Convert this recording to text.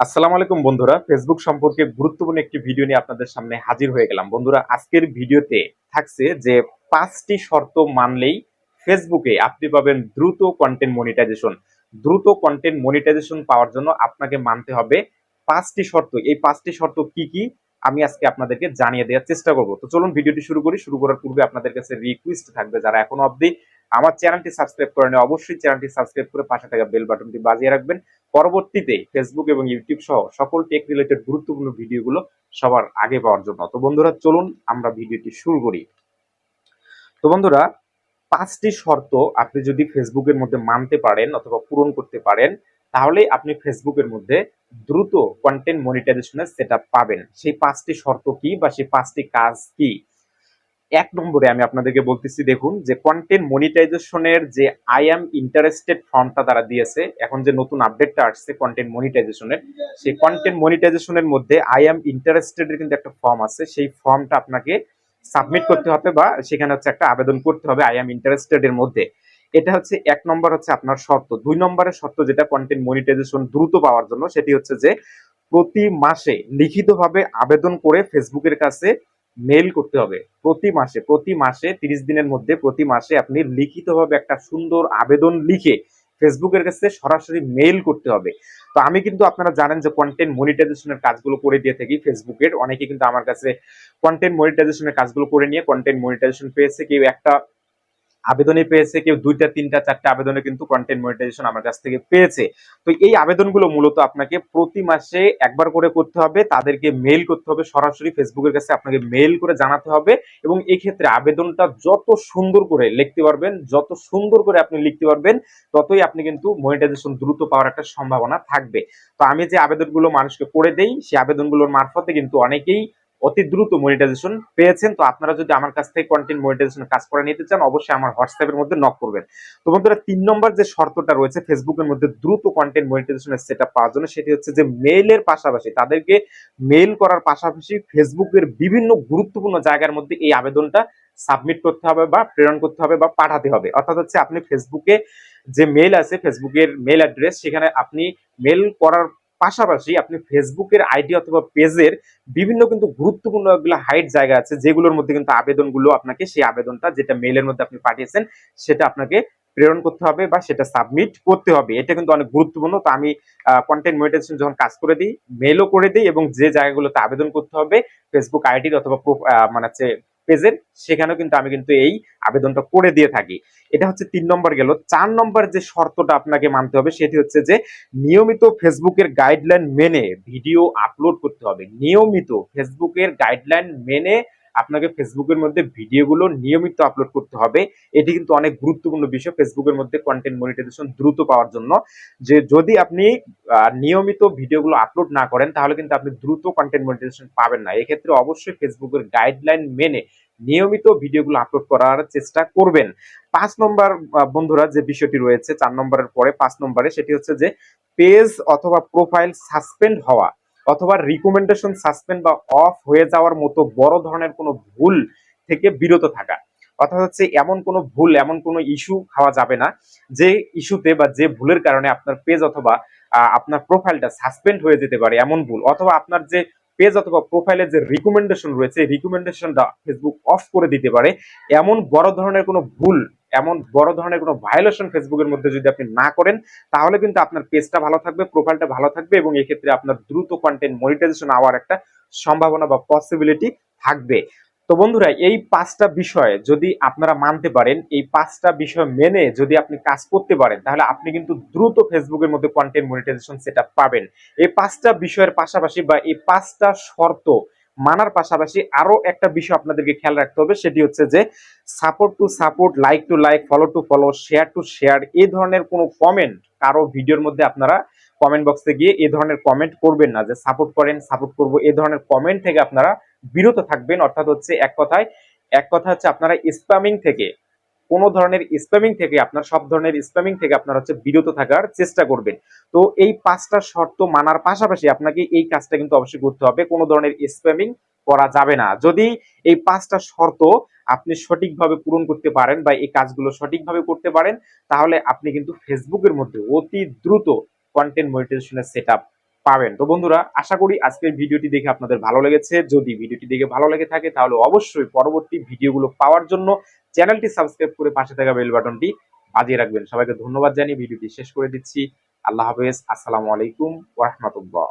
আসসালামু আলাইকুম বন্ধুরা। ফেসবুক সম্পর্কে গুরুত্বপূর্ণ একটি ভিডিও নিয়ে আপনাদের সামনে হাজির হয়ে গেলাম। বন্ধুরা, আজকের ভিডিওতে থাকছে যে পাঁচটি শর্ত মানলেই ফেসবুকে আপনি পাবেন দ্রুত কন্টেন্ট মনিটাইজেশন দ্রুত কন্টেন্ট মনিটাইজেশন পাওয়ার জন্য আপনাকে মানতে হবে পাঁচটি শর্ত। এই পাঁচটি শর্ত কি কি? আমি আজকে আপনাদেরকে জানিয়ে দেওয়ার চেষ্টা করব। তো চলুন ভিডিওটি শুরু করি। শুরু করার পূর্বে আপনাদের কাছে রিকোয়েস্ট থাকবে যারা এখনও অবধি আমার চ্যানেলটি সাবস্ক্রাইব করেন অবশ্যই চ্যানেলটি সাবস্ক্রাইব করে পাশে থাকা বেল বাটনটি বাজিয়ে রাখবেন। পরবর্তীতে ফেসবুক এবং ইউটিউব সহ সকল টেক রিলেটেড গুরুত্বপূর্ণ ভিডিওগুলো সবার আগে পাওয়ার জন্য। তো বন্ধুরা, চলুন আমরা ভিডিওটি শুরু করি। তো বন্ধুরা, পাঁচটি শর্ত আপনি যদি ফেসবুকের মধ্যে মানতে পারেন অথবা পূরণ করতে পারেন, তাহলে আপনি ফেসবুকের মধ্যে দ্রুত কন্টেন্ট মনিটাইজেশনের সেট পাবেন। সেই পাঁচটি শর্ত কি বা সেই পাঁচটি কাজ কি? এক নম্বরে আমি আপনাদেরকে বলতেছি, দেখুন, যে কন্টেন্ট মনিটাইজেশনের যে আই এম ইন্টারেস্টেড ফর্মটা তারা দিয়েছে, এখন যে নতুন আপডেটটা আসছে কন্টেন্ট মনিটাইজেশনের সেই কন্টেন্ট মনিটাইজেশনের মধ্যে আই এম ইন্টারেস্টেড এর কিন্তু একটা ফর্ম আছে, সেই ফর্মটা আপনাকে সাবমিট করতে হবে বা সেখানে হচ্ছে একটা আবেদন করতে হবে আই এম ইন্টারেস্টেড এর মধ্যে। এটা হচ্ছে এক নম্বর হচ্ছে আপনার শর্ত। দুই নম্বরের শর্ত যেটা কন্টেন্ট মনিটাইজেশন দ্রুত পাওয়ার জন্য, সেটি হচ্ছে যে প্রতি মাসে লিখিতভাবে আবেদন করে ফেসবুকের কাছে মেইল করতে হবে প্রতি মাসে প্রতি মাসে তিরিশ দিনের মধ্যে প্রতি মাসে আপনি লিখিতভাবে একটা সুন্দর আবেদন লিখে ফেসবুকের কাছে সরাসরি মেইল করতে হবে। তো আমি কিন্তু আপনারা জানেন যে কন্টেন্ট মনিটাইজেশনের কাজগুলো করে দিয়ে থাকি ফেসবুকের অনেকে কিন্তু আমার কাছে কন্টেন্ট মনিটাইজেশনের কাজগুলো করে নিয়ে কন্টেন্ট মনিটাইজেশন পেয়েছে। কেউ একটা আবেদনে পেয়েছে, কেউ দুইটা, তিনটা, চারটা আবেদনে কিন্তু কন্টেন্ট মনিটাইজেশন আমার কাছ থেকে পেয়েছে। তো এই আবেদনগুলো মূলত আপনাকে প্রতি মাসে একবার করে করতে হবে, তাদেরকে মেইল করতে হবে, সরাসরি ফেসবুকের কাছে আপনাকে মেইল করে জানাতে হবে এবং এই ক্ষেত্রে আবেদনটা যত সুন্দর করে লিখতে পারবেন, যত সুন্দর করে আপনি লিখতে পারবেন, ততই আপনি কিন্তু মনিটাইজেশন দ্রুত পাওয়ার একটা সম্ভাবনা থাকবে। তো আমি যে আবেদনগুলো মানুষকে করে দেই, সেই আবেদনগুলোর মারফতে কিন্তু অনেকেই অতি দ্রুত মনিটাইজেশন পেয়েছেন। তো আপনারা যদি আমার কাছ থেকে কন্টেন্ট মনিটাইজেশন কাজ করে নিতে চান, অবশ্যই আমার হোয়াটসঅ্যাপের মধ্যে নক করবেন। তো বন্ধুরা, তিন নম্বর যে শর্তটা রয়েছে ফেসবুকের মধ্যে দ্রুত কন্টেন্ট মনিটাইজেশনের সেট পাওয়ার জন্য, সেটি হচ্ছে যে মেইলের পাশাপাশি, তাদেরকে মেইল করার পাশাপাশি ফেসবুকের বিভিন্ন গুরুত্বপূর্ণ জায়গার মধ্যে এই আবেদনটা সাবমিট করতে হবে বা প্রেরণ করতে হবে বা পাঠাতে হবে। অর্থাৎ হচ্ছে আপনি ফেসবুকে যে মেইল আছে ফেসবুকের মেইল অ্যাড্রেস সেখানে আপনি মেইল করার পাশাপাশি আপনি ফেসবুকের আইডি অথবা পেজের বিভিন্ন কিন্তু গুরুত্বপূর্ণ এগুলো হাইট জায়গা আছে, যেগুলোর মধ্যে কিন্তু আবেদনগুলো আপনাকে সেই আবেদনটা যেটা মেলের মধ্যে আপনি পাঠিয়েছেন, সেটা আপনাকে প্রেরণ করতে হবে বা সেটা সাবমিট করতে হবে। এটা কিন্তু অনেক গুরুত্বপূর্ণ। তো আমি কন্টেন্ট মনিটাইজেশন যখন কাজ করে দিই মেইলও করে দিই এবং যে জায়গাগুলোতে আবেদন করতে হবে ফেসবুক আইডির অথবা মানে পেজের সেখানেও কিন্তু আমি কিন্তু এই আবেদনটা করে দিয়ে থাকি। এটা হচ্ছে তিন নম্বর গেল। চার নম্বর যে শর্তটা আপনাকে মানতে হবে, সেটি হচ্ছে যে নিয়মিত ফেসবুকের গাইডলাইন মেনে ভিডিও আপলোড করতে হবে। নিয়মিত ফেসবুকের গাইডলাইন মেনে আপনাকে ফেসবুকের মধ্যে ভিডিওগুলো নিয়মিত আপলোড করতে হবে। এটি কিন্তু অনেক গুরুত্বপূর্ণ বিষয় ফেসবুকের মধ্যে কন্টেন্ট মনিটাইজেশন দ্রুত পাওয়ার জন্য। যে যদি আপনি নিয়মিত ভিডিওগুলো আপলোড না করেন, তাহলে কিন্তু আপনি দ্রুত কন্টেন্ট মনিটাইজেশন পাবেন না। এক্ষেত্রে অবশ্যই ফেসবুকের গাইডলাইন মেনে নিয়মিত ভিডিওগুলো আপলোড করার চেষ্টা করবেন। পাঁচ নম্বর বন্ধুরা, যে বিষয়টি রয়েছে, চার নম্বরের পরে পাঁচ নম্বরে, সেটি হচ্ছে যে পেজ অথবা প্রোফাইল সাসপেন্ড হওয়া। অথবা রিকমেন্ডেশন সাসপেন্ড বা অফ হয়ে যাওয়ার মতো বড় ধরনের কোনো ভুল থেকে বিরত থাকা। অর্থাৎ হচ্ছে এমন কোনো ভুল, এমন কোনো ইস্যু খাওয়া যাবে না, যে ইস্যুতে বা যে ভুলের কারণে আপনার পেজ অথবা আপনার প্রোফাইলটা সাসপেন্ড হয়ে যেতে পারে এমন ভুল। অথবা আপনার যে পেজ অথবা প্রোফাইলের যে রিকমেন্ডেশন রয়েছে রিকমেন্ডেশনটা ফেসবুক অফ করে দিতে পারে। এমন বড় ধরনের কোনো ভুল এমন বড় ধরনের কোনো ভায়োলেশন ফেসবুকের মধ্যে যদি আপনি না করেন, তাহলে কিন্তু আপনার পেজটা ভালো থাকবে প্রোফাইলটা ভালো থাকবে এবং এক্ষেত্রে আপনার দ্রুত কন্টেন্ট মনিটাইজেশন হওয়ার একটা সম্ভাবনা বা পসিবিলিটি থাকবে। তো বন্ধুরা, এই পাঁচটা বিষয় যদি আপনারা মানতে পারেন, এই পাঁচটা বিষয় মেনে যদি আপনি কাজ করতে পারেন, তাহলে আপনি কিন্তু দ্রুত ফেসবুকের মধ্যে কন্টেন্ট মনিটাইজেশন সেট পাবেন। এই পাঁচটা বিষয়ের পাশাপাশি বা এই পাঁচটা শর্ত মানার পাশাপাশি আরও একটা বিষয় আপনাদেরকে খেয়াল রাখতে হবে, সেটি হচ্ছে যে support to support like to like follow to follow share to share এই ধরনের কোনো কমেন্ট কারও ভিডিওর মধ্যে আপনারা কমেন্ট বক্সে গিয়ে এই ধরনের কমেন্ট করবেন না, যে সাপোর্ট করেন সাপোর্ট করব এই ধরনের কমেন্ট থেকে আপনারা বিরত থাকবেন। অর্থাৎ হচ্ছে এক কথায়, এক কথা হচ্ছে আপনারা স্প্যামিং থেকে কোনো ধরনের স্প্যামিং থেকে আপনার, সব ধরনের স্প্যামিং থেকে আপনার হচ্ছে বিরত থাকার চেষ্টা করবেন। তো এই পাঁচটা শর্ত মানার পাশাপাশি আপনাকে এই কাজটা কিন্তু অবশ্যই করতে হবে। কোনো ধরনের স্প্যামিং করা যাবে না। যদি এই পাঁচটা শর্ত আপনি সঠিকভাবে পূরণ করতে পারেন বা এই কাজগুলো সঠিকভাবে করতে পারেন, তাহলে আপনি কিন্তু ফেসবুকের মধ্যে অতি দ্রুত কন্টেন্ট মনিটাইজেশনের সেট পাবেন। তো বন্ধুরা, আশা করি আজকের ভিডিওটি দেখে আপনাদের ভালো লেগেছে। যদি ভিডিওটি দেখে ভালো লেগে থাকে, তাহলে অবশ্যই পরবর্তী ভিডিওগুলো পাওয়ার জন্য চ্যানেলটি সাবস্ক্রাইব করে পাশে থাকা বেল বাটনটি বাজিয়ে রাখবেন। সবাইকে ধন্যবাদ জানিয়ে ভিডিওটি শেষ করে দিচ্ছি। আল্লাহ হাফেজ। আসসালামু আলাইকুম ওয়া রাহমাতুল্লাহ।